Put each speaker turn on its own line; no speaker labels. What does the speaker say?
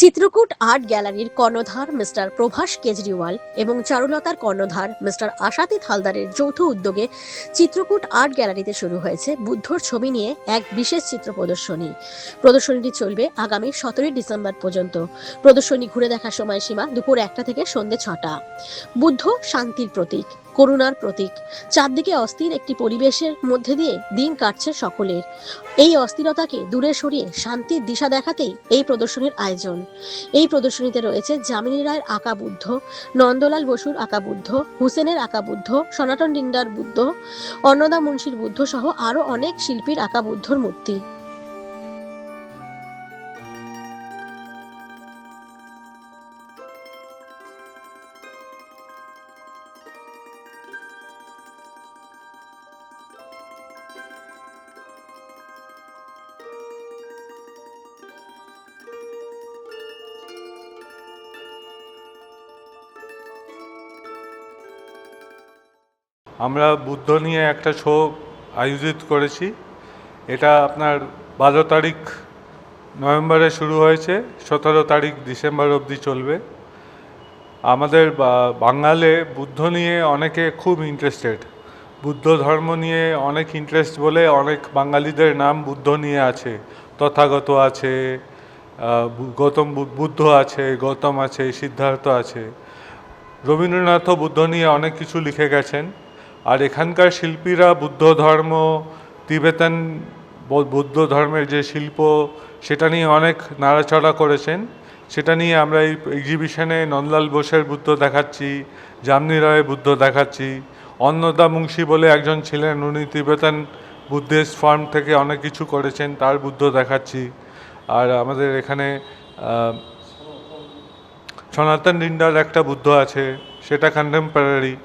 Chitrakoot art গ্যালারির কর্ণধার mister Prabhas Kejriwal এবং চারুলতার কর্ণধার মিস্টার আশাতীত হালদারের যৌথ উদ্যোগে চিত্রকূট আর্ট গ্যালারিতে শুরু হয়েছে বুদ্ধর ছবি নিয়ে এক বিশেষ চিত্র প্রদর্শনী। প্রদর্শনীটি চলবে আগামী সতেরোই ডিসেম্বর পর্যন্ত। প্রদর্শনী ঘুরে দেখার সময়সীমা দুপুর একটা থেকে সন্ধে ছটা। বুদ্ধ শান্তির প্রতীক। করুণার প্রতীক। চারদিকে অস্থির একটি পরিবেশের মধ্যে দিয়ে দিন কাটছে সকলের। এই অস্থিরতাকে দূরে সরিয়ে শান্তির দিশা দেখাতেই এই প্রদর্শনীর আয়োজন। এই প্রদর্শনীতে রয়েছে যামিনী রায়ের আঁকা বুদ্ধ, নন্দলাল বসুর আঁকা বুদ্ধ, হুসেনের আঁকা বুদ্ধ, সনাতন ডিন্ডার বুদ্ধ, অন্নদা মুন্সির বুদ্ধ সহ আরও অনেক শিল্পীর আঁকা বুদ্ধর মূর্তি।
আমরা বুদ্ধ নিয়ে একটা শো আয়োজিত করেছি। এটা আপনার বারো তারিখ নভেম্বরে শুরু হয়েছে, সতেরো তারিখ ডিসেম্বর অবধি চলবে। আমাদের বাঙালে বুদ্ধ নিয়ে অনেকে খুব ইন্টারেস্টেড বুদ্ধ ধর্ম নিয়ে অনেক ইন্টারেস্ট বলে অনেক বাঙালিদের নাম বুদ্ধ নিয়ে আছে। তথাগত আছে গৌতম বুদ্ধ আছে, গৌতম আছে, সিদ্ধার্থ আছে। রবীন্দ্রনাথও বুদ্ধ নিয়ে অনেক কিছু লিখে গেছেন। আর এখানকার শিল্পীরা বুদ্ধ ধর্ম, তিবেতান বুদ্ধ ধর্মের যে শিল্প, সেটা নিয়ে অনেক নাড়াচড়া করেছেন। সেটা নিয়ে আমরা এই এক্সিবিশনে নন্দলাল বোসের বুদ্ধ দেখাচ্ছি, জামনি রায়ের বুদ্ধ দেখাচ্ছি, অন্নদা মুংশী বলে একজন ছিলেন, উনি তিবেতান বুদ্ধিস্ট ফার্ম থেকে অনেক কিছু করেছেন, তার বুদ্ধ দেখাচ্ছি। আর আমাদের এখানে সনাতন ডিন্ডার একটা বুদ্ধ আছে, সেটা কন্টেম্পোরারি